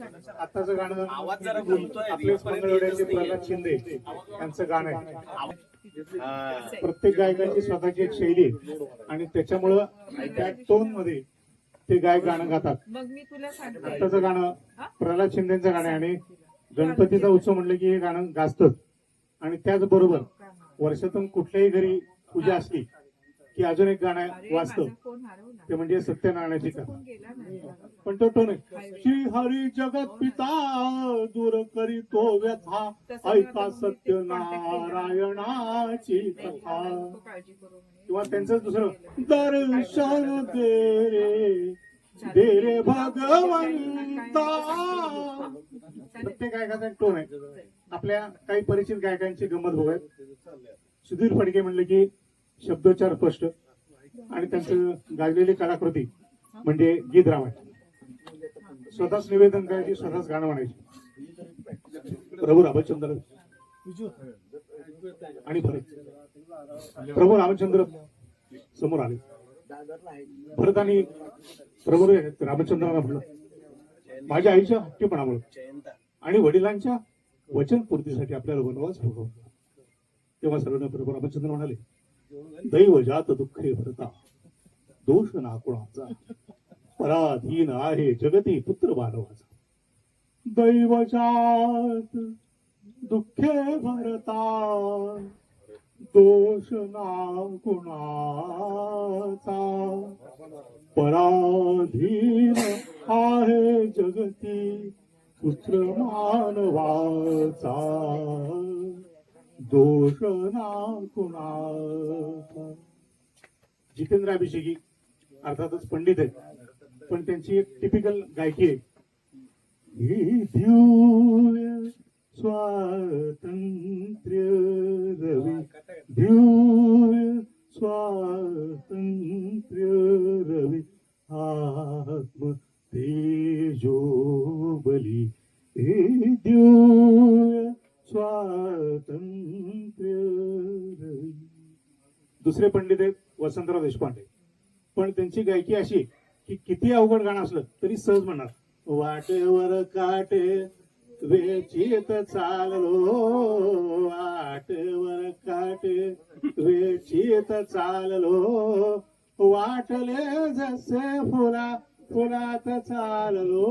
आताचं गाणं आवाज जरा. आपलेच मंगळवेड्याचे प्रल्हाद शिंदे यांचं गाणं आहे. प्रत्येक गायकाची स्वतःची एक शैली आहे. आणि त्याच्यामुळं त्या टोनमध्ये ते गायक गाणं गातात. मग मी तुला सांगते. आताचं गाणं प्रल्हाद शिंदेचं गाणं आहे आणि गणपतीचा उत्सव म्हटलं की हे गाणं गाजतं. आणि त्याचबरोबर वर्षातून कुठल्याही घरी पूजा असली की अजून एक गाणं वाचतं ते म्हणजे सत्यनारायणाची कथा. पण तो टोन आहे श्री हरी जगत पिता दूर करीतो व्यथा. ऐका सत्यनारायणाची कथा. किंवा त्यांचं दुसरं दर्शन दे रे. दे रे भगवंता. प्रत्येक गायकाचा एक टोन आहे. आपल्या काही परिचित गायकांची गंमत बघूयात. सुधीर फडके म्हणले की शब्दोच्चार स्पष्ट आणि त्यांचं गाजलेली कलाकृती म्हणजे गीत रामायण. स्वतःच निवेदन करायची स्वतःच गाणं म्हणायची. प्रभू रामचंद्र. आणि भरत. प्रभू रामचंद्र समोर आले. भरत आणि प्रभू रामचंद्राला म्हणलं माझ्या आईच्या हट्टीपणामुळे आणि वडिलांच्या वचनपूर्तीसाठी आपल्याला वनवास भोगवला तेव्हा सर्वांना प्रभू रामचंद्र म्हणाले दैव जात दुःखे भरता दोष ना कुणाचा पराधीन आहे जगती पुत्र बालवाचा दैवजात दुःखे भरता दोष ना कुणाचा पराधीन आहे जगती पुत्र मानवाचा. दोष ना कुणा जितेंद्र अभिषेकी अर्थातच पंडित आहेत. पण त्यांची एक टिपिकल गायकी आहे. दिव्य स्वातंत्र्य रवी. दिव्य स्वातंत्र्य रवी. आत्म तेजो बली हे दिव्य स्वातंत्र्य दुसरे पंडित आहेत वसंतराव देशपांडे. पण त्यांची गायकी अशी की किती अवघड गाणं असलं तरी सहज म्हणणार वाटेवर काटे वेचित चाललो वाटेवर काटे वेचित चाललो वाटले जसे फुला फुलात चाललो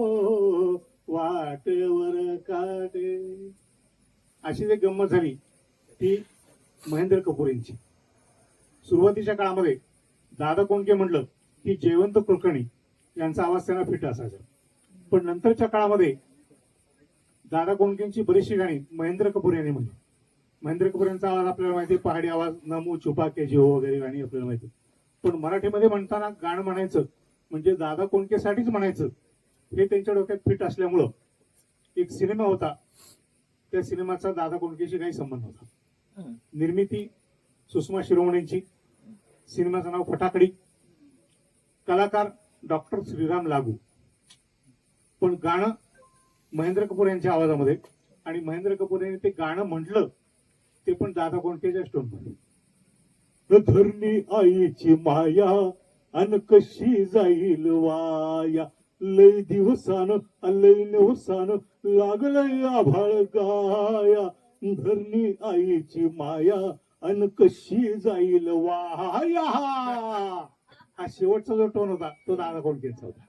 वाटेवर काटे अशी जी गंमत झाली ती महेंद्र कपूर यांची. सुरुवातीच्या काळामध्ये दादा कोणके म्हटलं की जयवंत कुलकर्णी यांचा आवाज त्यांना फिट असायचा. पण नंतरच्या काळामध्ये दादा कोणकेंची बरीचशी गाणी महेंद्र कपूर यांनी म्हणली. महेंद्र कपूर यांचा आवाज आपल्याला माहिती पहाडी आवाज नमू छुपा के हो वगैरे गाणी आपल्याला माहिती पण मराठीमध्ये म्हणताना गाणं म्हणायचं म्हणजे दादा कोणकेसाठीच म्हणायचं हे त्यांच्या डोक्यात फिट असल्यामुळं एक सिनेमा होता त्या सिनेमाचा दादा कोणकेशी काही संबंध होता. निर्मिती सुषमा शिरोमणींची. सिनेमाचं नाव फटाकडी कलाकार डॉक्टर श्रीराम लागू. पण गाणं महेंद्र कपूर यांच्या आवाजामध्ये आणि महेंद्र कपूर यांनी ते गाणं म्हटलं ते पण दादा कोणत्याच्या स्टोनमध्ये धरणी आईची माया अन कशी जाईल वाया? लय दिवसान लय नवसान लागलय आभाळ गाया. धरणी आईची माया अन कशी जाईल वाया. हा शेवटचा जो टोन होता तो दादा कोणकेचा होता?